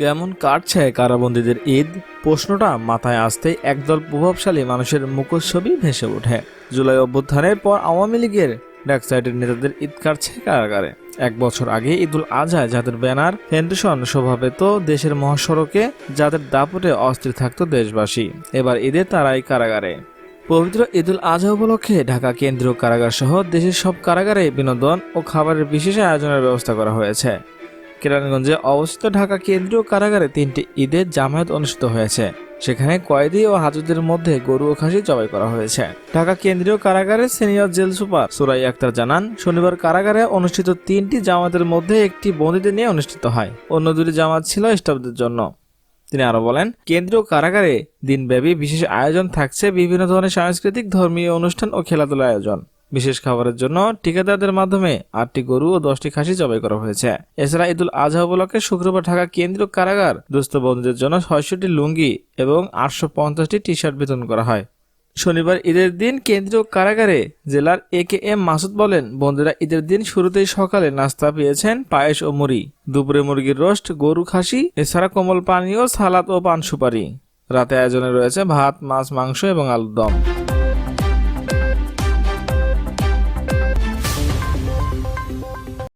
কেমন কাটছে কারাবন্দীদের ঈদ? প্রশ্নটা মাথায় আসতেই একদল প্রভাবশালী মানুষের মুখচ্ছবি ভেসে ওঠে। জুলাই অভ্যুত্থানের পর আওয়ামী লীগের ডাকসাইডের নেতাদের ঈদ কাটছে কারাগারে। এক বছর আগে ঈদুল আজহায় যাদের ব্যানার ফেন্ডেশন শোভা পেত দেশের মহাসড়কে, যাদের দাপটে অস্থির থাকতো দেশবাসী। এবার ঈদে তারাই কারাগারে। পবিত্র ঈদুল আজহা উপলক্ষে ঢাকা কেন্দ্রীয় কারাগার সহ দেশের সব কারাগারে বিনোদন ও খাবারের বিশেষ আয়োজনের ব্যবস্থা করা হয়েছে। কেরানীগঞ্জে অবস্থিত ঢাকা কেন্দ্রীয় কারাগারে তিনটি ঈদের জামায়াত অনুষ্ঠিত হয়েছে। সেখানে কয়েদি ও হাজুদের মধ্যে গরু ও খাসি জবাই করা হয়েছে। ঢাকা কেন্দ্রীয় কারাগারের সিনিয়র জেল সুপার সুরাই আক্তার জানান, শনিবার কারাগারে অনুষ্ঠিত তিনটি জামাতের মধ্যে একটি বন্দীদের নিয়ে অনুষ্ঠিত হয়। অন্য দুটি জামাত ছিল স্টাফদের জন্য। তিনি আরও বলেন, কেন্দ্রীয় কারাগারে দিনব্যাপী বিশেষ আয়োজন থাকছে বিভিন্ন ধরনের সাংস্কৃতিক, ধর্মীয় অনুষ্ঠান ও খেলাধুলা আয়োজন। বিশেষ খাবারের জন্য ঠিকাদারদের মাধ্যমে আটটি গরু ও দশটি খাসি জবাই করা হয়েছে। এছাড়া ঈদুল আজহা উপলক্ষে শুক্রবার ঢাকা কেন্দ্রীয় কারাগার দুস্থ বন্ধুদের জন্য ছয়শটি লুঙ্গি এবং আটশো পঞ্চাশটি টি শার্ট বিতরণ করা হয়। শনিবার ঈদের দিন কেন্দ্রীয় কারাগারে জেলার এ কে এম মাসুদ বলেন বন্ধুরা ঈদের দিন শুরুতেই সকালে নাস্তা পেয়েছেন পায়েস ও মুড়ি, দুপুরে মুরগির রোস্ট, গরু খাসি, এছাড়া কোমল পানীয়, সালাদ ও পান সুপারি। রাতে আয়োজনে রয়েছে ভাত, মাছ, মাংস এবং আলুর দম।